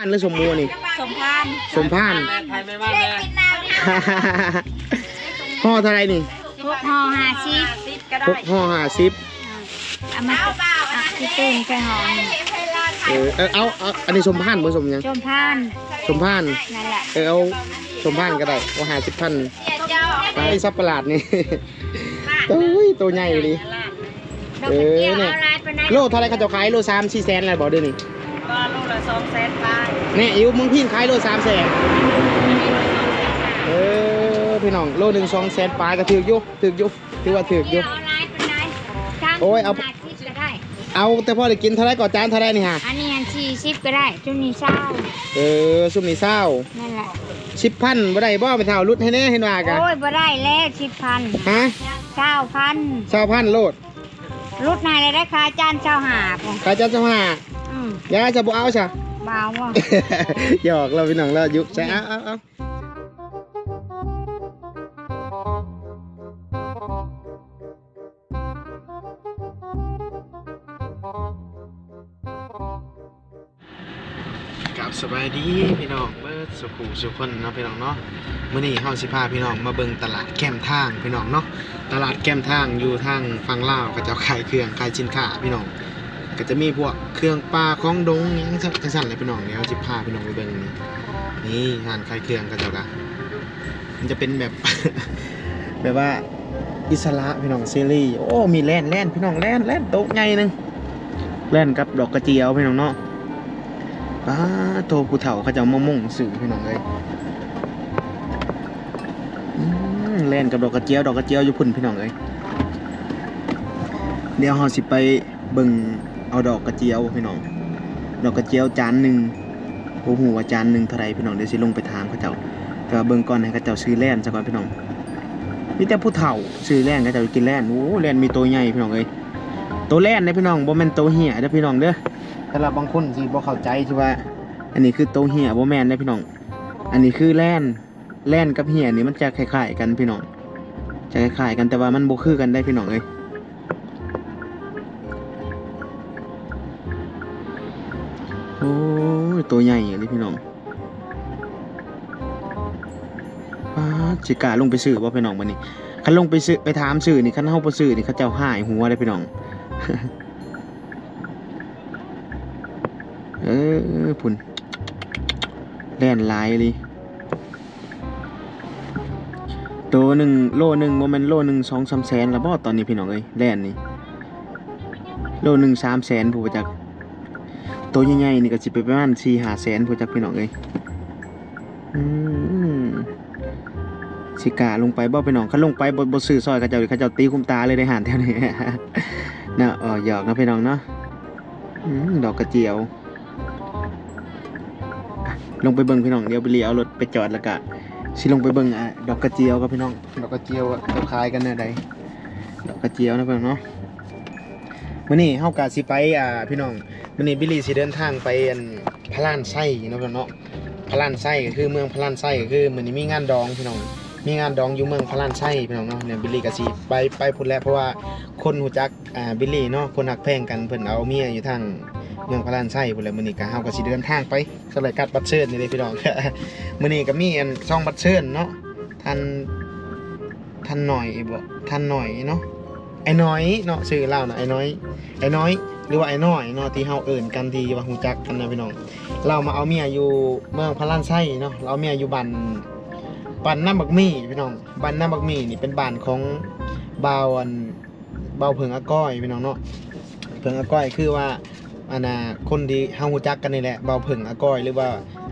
านหรือสมมัวนี่สมพานสมพานไทยไม่ว่าแม่ห่อเท่าไรนี่พวกห่อห้าสิบหกห่อห้าสิบเอามาเอาที่ตื่นไปห่อหนึ่งเออเออเอาเอาอันนี้สมพานบ่สมหยังชมพานสมพานนั่นแหละเออเอาสมพานก็ได้เอาห้าสิบพันไปซับประหลาดนี่โอ้ยตัวใหญ่เลยดอกกระเจียวเอาลายไปไหนโลเท่าไรเขาจะขายโลสามสี่แสนอะไรบอกเดี๋ยวนี้ก็ลูกละ สองแสนไปเนี่ยอิวมึงพี่ขายโลสามแสนเออพี่น้องโลหนึ่งสองแสนปลายก็ถือกอยุถือกอยุถือว่าถือกอยุเอาลายไปไหนช่างโอ้ยเอาห้สิบก็ได้ เอาแต่พอได้กินเท่าไรก่อนจานเท่าไรนี่ฮะอันนี้อันสี่สิบก็ได้จุนี้เศร้าเออซุมนี่เศร้านั่นแหละสิบพันบ่ได้บ่ไปเท่ารุดให้แน่เห็นว่ากะโอ้ยบ่ได้แล้วสิบพันฮะเก้าพันเศร้าพันโลดรุดนายเลยได้ค่าจานเช้าหาผมขายจานสมา อืมยาจะบ่เอาซะเบาว่ะหยอกเราพี่น้องเรายุใช่เอาเอาเอากับสบายดีพี่น้องเบิดสุขุสุขคนเนาะพี่น้องเนาะมื้อนี้เฮาสิพาพี่น้องมาเบิ่งตลาดแก้มทางพี่น้องเนาะตลาดแก้มทางอยู่ทางฝั่งลาวก็จะขายเครื่องขายสินค้าพี่น้อง ก็จะมีพวกเครื่องปลาของดงหยังจังสั่นเลยพี่น้องเดี๋ยวเราจะพาพี่น้องไปเบิ่งนี่นี่ร้านขายเครื่องก็เจ้ากะมันจะเป็นแบบ แบบว่าอิสระพี่น้องเซรีโอ้มีแล่นแล่นพี่น้องแล่นแล่นโต๊ะใหนึงแล่นกับดอกกระเจียวพี่น้องเนาะป้าโตผู้เฒ่าเขาจะเอามามุ่งสื่อพี่น้องเลยแล่นกับดอกกระเจียวดอกกระเจียวอยู่พุ่นพี่น้องเลยเดี๋ยวเราสิไปเบิ่ง เอาดอกกระเจียวพี่น้อง ดอกกระเจียวจานหนึ่งโอ้โหว่าจานหนึ่งเท่าไรพี่น้องเดี๋ยวสิลงไปถามเขาเจ้าก็เบิ่งก่อนให้เขาเจ้าซื้อแล่นซะก่อนพี่น้องมีแต่ผู้เฒ่าซื้อแล่นเขาเจ้ากินแล่นโอ้แล่นมีตัวใหญ่พี่น้องเอ้ยตัวแล่นนะพี่น้องบ่แม่นตัวเหี้ยเด้อพี่น้องเด้อสำหรับางคนสิบ่เข้าใจที่ว่า อันนี้คือตัวเหี้ยบ่แม่นเด้พี่น้อง อันนี้คือแล่นแล่นกับเหี้ยนี่มันจะคล้ายๆกันพี่น้องจะคล้ายๆกันแต่ว่ามันบ่คือกันได้พี่น้องเอ้ย โอ้ย ตัวใหญ่เลยพี่น้องป้าดสิกาลงไปซื้อบ่พี่น้องบัดนี้คันลงไปซื้อไปถามซื้อนี่คันเฮาบ่ซื้อนี่เขาเจ้าหายหัวเลยพี่น้อง เออพุ่นแล่นลายเลยตัวหนึ่งโลหนึ่งโมเมนโลหนึ่งสองสามแสนแล้วบ่ตอนนี้พี่น้องเอ้ยแล่นนี่โลหนึ่งสามแสนผู้ประจักษ์ ตัวใหญ่ๆนี่ก็สิไปประมาณสี่หาแสนพูดจักพี่น้องเลยอืมสิกาลงไปบ่พี่น้องเขาลงไปบ่บ่ซื้อซอยเขาเจ้าเขาเจ้าตีคุมตาเลยได้หานแถวนี้เนาะอ๋อหยอกนะพี่น้องเนาะอืมดอกกระเจียวอะลงไปเบิ่งพี่น้องเดี๋ยวไปเลี้ยวเอารถไปจอดแล้วก็สิลงไปเบิ่งอะดอกกระเจียวกับพี่น้อง ดอกกระเจียวอะเขาขายกันแนวใดดอกกระเจียวนะพี่น้องเนาะมื้อนี้เฮากะสิไปอ่าพี่น้อง วันนี้บิลลี่สิเดินทางไปอันพระลานไส้เนาะพี่น้องเนาะพระลานไส้ก็คือเมืองพระลานไส้ก็คือมันนี้มีงานดองพี่น้อง มีงานดองอยู่เมืองพระลานไส้พี่น้องเนาะเนี่ยบิลลี่ก็สิไปไปพุ่นแล้วเพราะว่าคนหูจักอ่าบิลลี่เนาะคนหักแพงกันเพิ่นเอาเมียอยู่ทางเมืองพระลานไส้พุ่นแล้วมื้อนี้ก็เฮาก็สิเดินทางไปสลายกัดบัตรเชิญนี่เลยพี่น้อง มื้อนี้ก็มีอันช่องบัตรเชิญเนาะท่านท่านหน่อยบ่ท่านหน่อยเนาะไอ้น้อยเนาะชื่อเล่านะไอ้น้อยไอ้น้อย หรือว่าไอ้น้อยเนาะที่เฮาเอิ่นกันทีว่าฮู้จักกันนะพี่น้อง เรามาเอาเมียอยู่เมืองพระลานไส้เนาะเราเอาเมียอยู่บ้านบ้านน้ำบักมี่พี่น้องบ้านน้ำบักมี่นี่เป็นบ้านของบ่าวอันบ่าวเพิงอาก้อยพี่น้องเนาะเพิงอาก้อยคือว่าอันน่ะคนที่เฮาฮู้จักกันนี่แหละบ่าวเพิงอาก้อยหรือว่า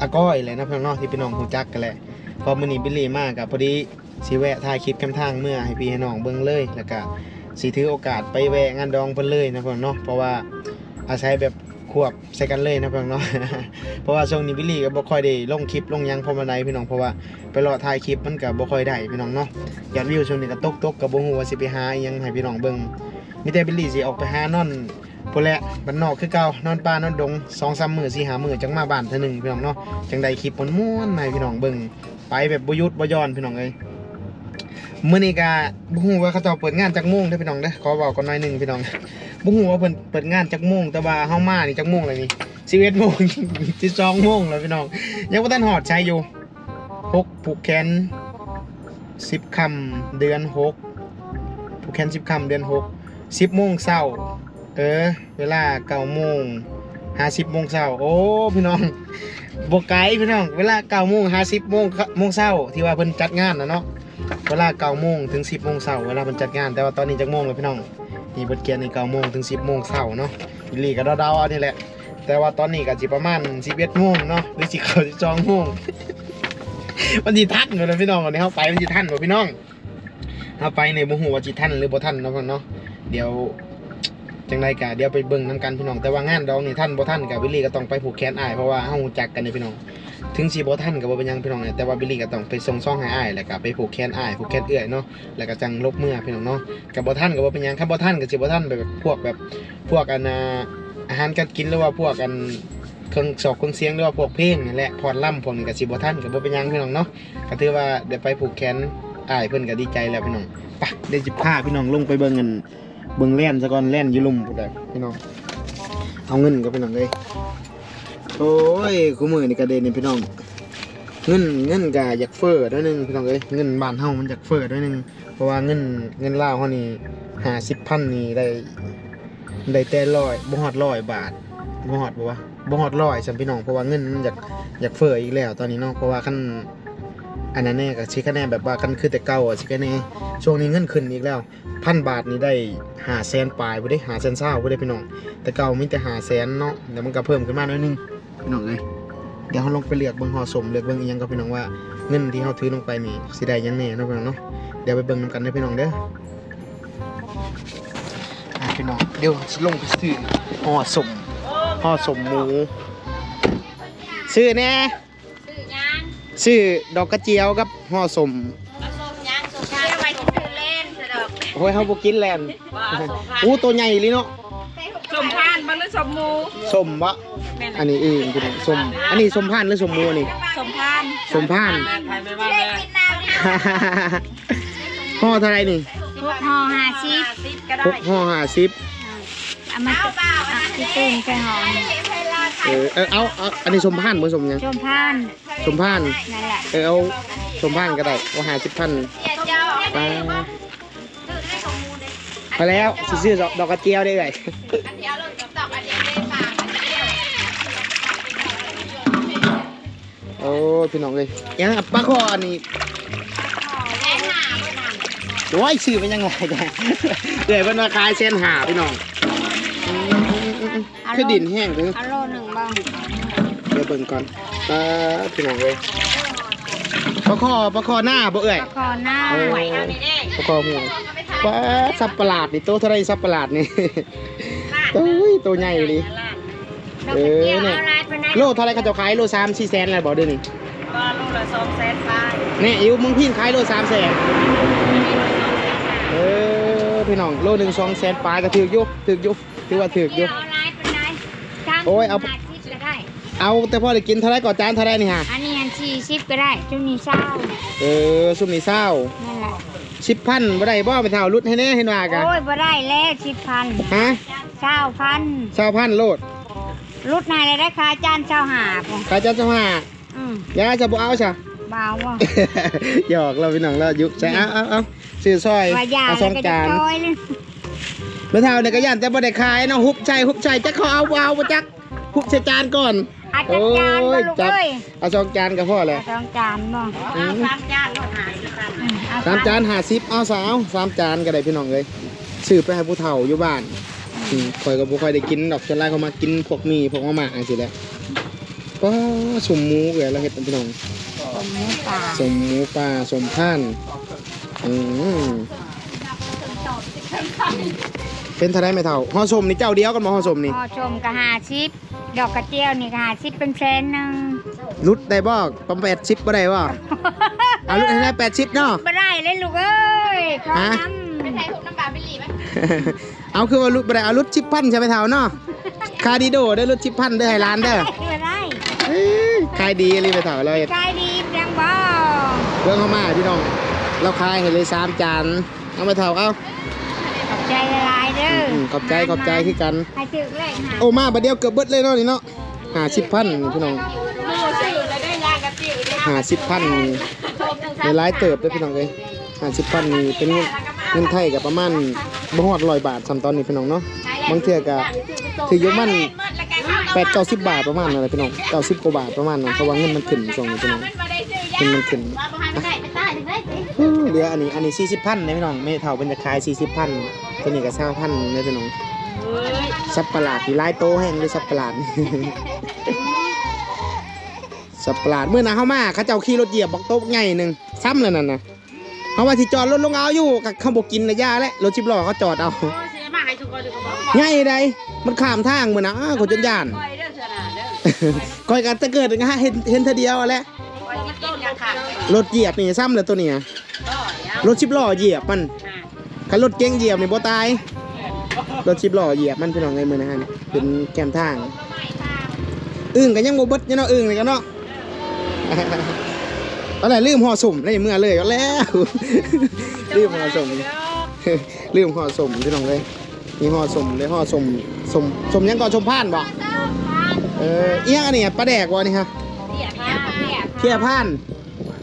อาก้อยแหละนะพี่น้องเนาะที่พี่น้องฮู้จักกันแหละพอมื้อนี้บิลลี่มาก็พอดีสิแวะถ่ายคลิปคำทางเมื่อให้พี่ให้น้องเบิ่งเลยแล้วก็ สิถือโอกาสไปแวะงานดองเพิ่นเลยนะเพิ่อนเนาะเพราะว่าอาศัยแบบควบใส่กันเลยนะเพิ่อนเนาะเพราะว่าช่วงนี้บิลลี่ก็บ่ค่อยได้ลงคลิปลงยังพอมาใดพี่น้องเพราะว่าไปรอถ่ายคลิปมันก็บ่ค่อยได้พี่น้องเนาะยอดวิวช่วงนี้ก็ตกๆก็บ่ฮู้ว่าสิไปหาอิหยังให้พี่น้องเบิ่งมีแต่บิลลี่สิออกไปหานอนพุ่นแหละบ้านนอกคือเก่านอนป่านอนดง2-3มื้อ4 5มื้อจังมาบ้านเท่อหนึงพี่น้องเนาะจังได้คลิปม่วนๆให้พี่น้องเบิ่งไปแบบบ่หยุดบ่ย่อนพี่น้องเอ้ย มื่อนี้ก็บุ้งว่าเขาจะเปิดงานจักโมงเด้อพี่น้องเด้อขอบอกกันหน่อยหนึ่งพี่น้องบุ้งว่าเปิดเปิดงานจักโมงแต่ว่าเฮามานี่จักโมงเลยนี่สิบเอ็ดโมงสิบสองโมงแล้วพี่น้องยังว่าท่านหอดใช้อยู่หกผูกแขนสิบคำเดือนหกผูกแขนสิบคำเดือนหกสิบโมงเช้าเออ เวลาเก้าโมงห้าสิบโมงเช้าโอ้พี่น้องบกไกลพี่น้อง เวลาเก้าโมงห้าสิบโมงโมงเช้าที่ว่าเพิ่นจัดงานนะเนาะ เวลาเก้าโมงถึงสิบโมงเช้าเวลาเพิ่นจัดงานแต่ว่าตอนนี้จักโมงแล้วพี่น้องนี่เพิ่นเกียนในเก้าโมงถึงสิบโมงเช้าเนาะบิลลี่ก็เดาๆเอานี่แหละ แต่ว่าตอนนี้ก็สิประมาณสิบเอ็ดโมงเนาะหรือสิเขาสิจองโมงมันสิทันเลยพี่น้องวันนี้เฮาไปมันสิทันบ่พี่น้องเฮาไปในบ่ฮู้ว่าสิทันหรือบ่ทันเนาะพี่น้องเนาะเดี๋ยวจังไรกะเดี๋ยวไปเบิ่งน้ำกันพี่น้องแต่ว่างานดองนี่ท่านบ่ท่านกับวิลลี่ก็ต้องไปผูกแขนอ้ายเพราะว่าเฮาจักกันนี่พี่น้อง ถึงสิบ่ท่านก็บ่เป็นยังพี่น้องแต่ว่าวิลลี่ก็ต้องไปส่งซ่องให้อ้ายแล้วก็ไปผูกแขนอ้ายผูกแขนเอื้อยเนาะแล้วก็จังลบเมื่อพี่น้องเนาะกับบ่ท่านก็บ่เป็นยังคันบ่ท่านก็สิบ่ท่านแบบพวกแบบพวกอันอาหารการกินหรือว่าพวกอันเครื่องสอกเครื่องเสียงหรือว่าพวกเพลงนี่แหละพรล่ำพวกนี้ก็สิบ่ท่านก็บ่เป็นยังพี่น้องเนาะก็ถือว่าได้ไปผูกแขนอ้ายเพิ่อนก็ดีใจแล้วพี่น้องไปเดี๋ยวสิพาพี่น้องลงไปเบิ่งกันเบิ่งแล่นซะก่อนแล่นยู่ลุ่มพุ่นแหละพี่น้องเอาเงินก็พี่น้องเลย โอ้ยคู่มือนี่กระเด็นนี่พี่น้อง เงินเงินก็อยากเฟ้อด้วยนึงพี่น้องเอ้ยเงินบ้านเฮามันอยากเฟ้อด้วยนึงเพราะว่าเงินเงินลาวเฮานี่หาสิบพันนี่ได้ได้แต่ร้อยบ่ฮอดร้อยบาทบ่ฮอดบ่วะบ่ฮอดร้อยซั่นพี่น้องเพราะว่าเงินมันอยากอยากเฟ้ออีกแล้วตอนนี้เนาะเพราะว่าคันอันนั้นแน่ก็สิคแนนแบบว่าคันคือแต่เก่าอะสิคแนนช่วงนี้เงินขึ้นอีกแล้วพันบาทนี่ได้หาแสนปลายบ่ได้หาแสนเศร้าบ่ได้พี่น้องแต่เก่ามีแต่หาแสนเนาะเดี๋ยวมันก็เพิ่มขึ้นมาหน่อยนึง พี่น้องเอ้ยเดี๋ยวเราลงไปเลือกเบิ่งห่อสมเลือกเบิ่งอีหยังกับพี่น้องว่าเงินที่เฮาถือลงไปนี่สิได้หยังแน่เนาะพี่น้องเนาะเดี๋ยวไปเบิ่งนำกันเด้อพี่น้องเด้ออะพี่น้องเดี๋ยวสิลงไปซื้อห่อสมห่อสมหมูซื้อแน่ซื้อยังซื้อดอกกระเจียวกับห่อสมเอาส้มยังส้มยังไว้ที่ซื้อเล่นสะดอกโอ้ยเฮาบ่กินแลนว่าสมพันอู้ตัวใหญ่เลยเนาะสมพานบ้างหรือสมหมู สมบะแม่น อันนี้เองพี่น้องสมอันนี้สมพานหรือสมมูนี่สมพานสมพานแม่ไทยไม่บ้างเลยห่อเท่าไหรนี่พวกห่อห้าสิบติดก็ได้หกห่อห้าสิบเอามาอักที่ตื่นไปหอมเออเออเอาเอาอันนี้สมพานเหมือนสมหยังชมพานสมพาน นั่นแหละเออเอาสมพานก็ได้เอาห้าสิบพันไปไปแล้วสิซื้อดอกดอกกระเจียวได้เลย อ้ยพี่น้องเลยยังปลาคออันนี้โอ้ยซื้อไปยังไงจ้ะเดี๋ยวเป็นมาขายเส้นหาพี่น้องอืมอืมอืมอืมคือดินแห้งถึงเอาโลหนึ่งบ้างเดี๋ยวเบิ่งก่อนปลาพี่น้องเลยปลาคอปลาคอหน้าบ่เอ่ยตะคอหน้าเออปลาคอหัวปลาสับประหลาดนี่ตัวเท่าไรสับประหลาดนี่ตัวตัวใหญ่เลย ดอกกระเจียวเอาลายไปนะโลเท่าไรเขาจะขายโลสามสี่แสนอะไรบอกเดี๋ยวนี้ว่าลูกละสองแสนปลายเนี่ยอิวมึงพี่ขายโลสามแสนเออพี่น้องโลหนึ่งสองแสนปลายก็ถือกอยุถือกอยุถือว่าถือกอยุเอาลายไปไหนสามโอ้ยเอาห้สิบก็ได้ เอาแต่พอได้กินเท่าไรก่อนจานเท่าไรนี่ฮะอันนี้อันสี่สิบก็ได้จุนี้เศร้าเออซุ่มนี่เศร้านั่นแหละสิบพันบ่ได้บ่ไปเท่ารุดให้แน่ให้ว่ากันโอ้ยบ่ได้แล้วสิบพันฮะเศร้าพันเศร้าพันโลด รุดนายเลยได้ค่าจานเศร้าหาพงขายจานสมาอืมยาจะบ่เอาใช่เบาว่ะหยอกเราพี่น้องเรายุใช่เอาเอาเอาซื้อซอยว่ายาเอาสแล้อวงก็จะจานจอยเลยเมื่อเท่าเนี่ยก็ย่านแต่บ่ได้ขายเนาะฮุบใจฮุบใจจักเขาเอาเอาบ่จักฮุบใส่จานก่อน อาจารย์จานบ่ลูกจับเอ้ยเอาสองจานก็พอเลยสองจานบ่อืมสามจานลูกหาสิบพันอืมเอสามจานห้าสิบเอาสาวสามจานก็ได้พี่น้องเลยซื้อไปให้ผู้เฒ่าอยู่บ้าน อืมข่อยก็บ่ค่อยได้กินดอกส่วนหลายเขามากินพวกหมีพวกมาม่าจังซี่แหละก็สมหมูเอ้ยเราเฮ็ดเป็นพี่น้องผมหมูป่าสมหมูปลาสมพันธุ์อืมเป็นเท่าไรไม่เท่าห่อสมนี่เจ้าเดียวกันบ่ห่อสมนี่พอชมก็หาชิปดอกกระเจียวนี่ก็หาชิปเป็นแสนหนึงรุดได้บ่ประมาณแปดสิบบ่ได้บ่เอารุดให้ได้แปดสิบเนาะบ่ได้เลยลูกเอ้ยขอฮะน้ำไม่ใช่ถูกน้ำปลาไปหลีไหม เอาคือว่ารุดบ่ได้เอารุดชิปพันใช่ไหมเท่าเนาะคาดิโดได้รุดชิปพันเด้อให้ร้านเด้อไม่ได้เอ้ยขายดีเลยไปเท่าเลยกายดีจังบ่เบิ่งเข้ามาพี่น้อง เราขายให้เลยสามจานเอาไปเท่าเอาขอบใจละลายเด้ออือมขอบใจขอบใจคือกัน ให้ถึกเลขหาโอ้มาบัดเดียวเกือบเบิดเลยเนาะนี่เนาะหาสิบพันพี่น้องหมูชื่อแล้วได้ยากระติ้วได้หาสิบพันในร้ายเติบเด้วยพี่น้องเลยหาสิบพันนี่เป็นเงินเงินไทยกับประมาณ บ่ฮอดร้อยบาทสำตอนนี้พี่น้องเนาะ บางเทื่อก็ถือยกมันแปดเก้าสิบบาทประมาณอะไรพี่น้องเก้าสิบกว่าบาทประมาณนั้นเพราะว่าเงินมันขึ้นช่วงนี้พี่น้องเงินมันขึ้นว่าบ่ให้ได้ไปตายถึงได้สิอืมเหลืออันนี้อันนี้สี่สิบพันนะพี่น้องไม่เท่าเป็นจะขายสี่สิบพันตัวนี้ก็สร้างพันนะพี่น้องเฮ้ยสับประหลาดที่ลายโตแห้งเลยสับประหลาดสับประหลาดเมื่อน่ะเข้ามาเขาเจ้าขี่รถเหยียบบอกโต๊ะใหญ่หนึ่งซ้ำเลยนั่นนะ เขาว่าที่จอดรถลงเอาอยู่กับเขาบอกกินนะย่าและรถจิบล้อเขาจอดเอาโอ้เสียมาให้ทุกคนทุกคนบอกง่ายใดมันข้ามทางเหมือนนะอ้าวกูจนย่านคอยเด้อเสือหนาเด้อก้อยกันจะเกิดนะฮะเห็นเห็นเธอเดียวแหละคอยกินต้นราคารถเหยียบนี่ซ้ำเลยตัวเนี้ยก็ยาวรถจิบล้อเหยียบมันคันรถเก๋งเหยียบนี่บ่ตายรถจิบล้อเหยียบมันพี่น้องไงมือนะฮะเป็นแกมทางอึ้งกันยังบ่เบิดยังเนาะอึ้งเลยกันเนาะ ตอนแรกลืมห่อสุ่มได้เมื่อเลยก็แล้วลืมห่อสุ่มลืมห่อสุ่มพี่น้องเลยมีห่อสุ่มเลยห่อสุ่มสุ่มสุ่มยังก่อนชมผ่านบ่เออเอียงอันนี้ปลาแดกวะนี่ฮะเสียผ้าเสียเพียผ่าน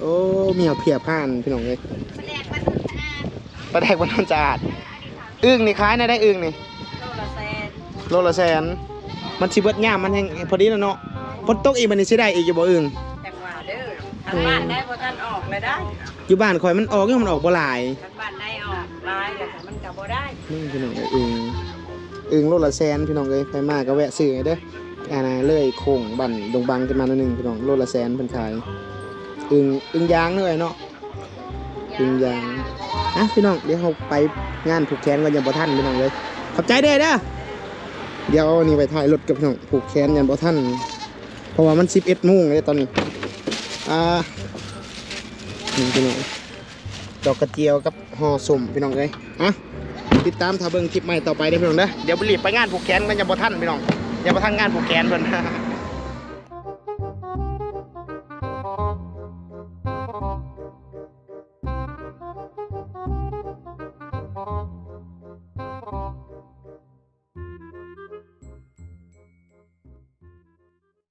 โอ้เมียวเพียผ่านพี่น้องเลยแลกมันสะอาดปลาแดกมันนจะอาดอึ้งนี่คล้ายนะได้อึ้งนี่โลละแสนโลละแสนมันสิเบิดย่ามมันแห้งพอดีแล้วเนาะฝนตกอีกมันนี่สิได้อีกอยู่บ่อึ้งจังหวะเด้อ ทางบ้านได้บ่ทันออกเลยได้อยู่บ้านคอยมันออกยังมันออกบ่หลายทางบ้านได้ออกลายแต่มันก็บ่ได้นี่พี่น้องเอ้ยอึงอึงโลละแสนพี่น้องเอ้ยไปมาก็แวะซื้อเด้ออ่านะเลยโค้งบั่นดงบังกันมาหน่อยหนึงพี่น้องโลละแสนเพิ่นขายอึงอึงยางเลยเนาะอึงยาง อะพี่น้องเดี๋ยวเราไปงานผูกแขนกันยังบ่ทันพี่น้องเลยขอบใจเด้อเด้อเดี๋ยวเอานี่ไปถ่ายรถกับพี่น้องผูกแขนยังบ่ทันเพราะว่ามัน11โมงเลยตอนนี้ อ่านี่พี่น้องดอกกระเจียวกับห่อสุ่มพี่น้องเอ้ยอะติดตามถ้าเบิ่งคลิปใหม่ต่อไปได้พี่น้องเด้อเดี๋ยวไปรีบไปงานผูกแขนมันยังบ่ทันพี่น้องอย่าบ่ทันงานผูกแขนเพิ่น